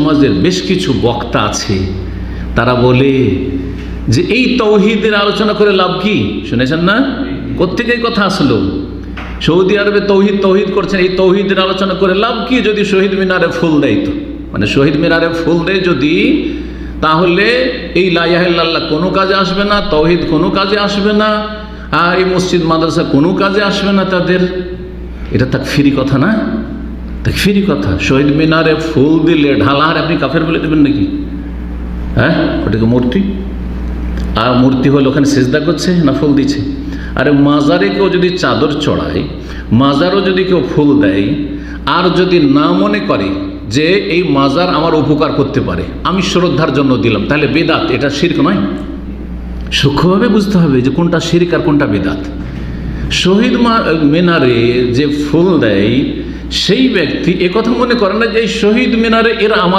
সমাজের বেশ কিছু বক্তা আছে, তারা বলে যে এই তৌহিদের আলোচনা করে লাভ কি? শুনেছেন না? কোথেকে কথা আসলো? সৌদি আরবে তৌহিদ তৌহিদ করছেন, এই তৌহিদের আলোচনা করে লাভ কি যদি শহীদ মিনারে ফুল দেয় তো? মানে শহীদ মিনারে ফুল দেয় যদি, তাহলে এই লাইয়াহিল্লাহ কোনো কাজে আসবে না, তৌহিদ কোনো কাজে আসবে না, আর এই মসজিদ মাদ্রাসা কোনো কাজে আসবে না তাদের। এটা তাক ফিরি কথা না? তাক ফিরি কথা, শহীদ মিনারে ফুল দিলে ঢালাহার আপনি কাফের বলে দেবেন নাকি? হ্যাঁ? ওটাকে মূর্তি? আর মূর্তি হলে ওখানে সেজদা করছে না ফুল দিচ্ছে? আরে মাজারে কেউ যদি চাদর চড়ায়, মাজারও যদি কেউ ফুল দেয়, আর যদি না মনে করে যে এই মাজার আমার উপকার করতে পারে, আমি শ্রদ্ধার জন্য দিলাম, তাহলে বেদাত, এটা শির্ক নয়। সূক্ষ্মভাবে বুঝতে হবে যে কোনটা শিরিক আর কোনটা বেদাত। শহীদ মিনারে যে ফুল দেয় সেই ব্যক্তি একথা মনে করে না যে এই শহীদ মিনারে এরা আমার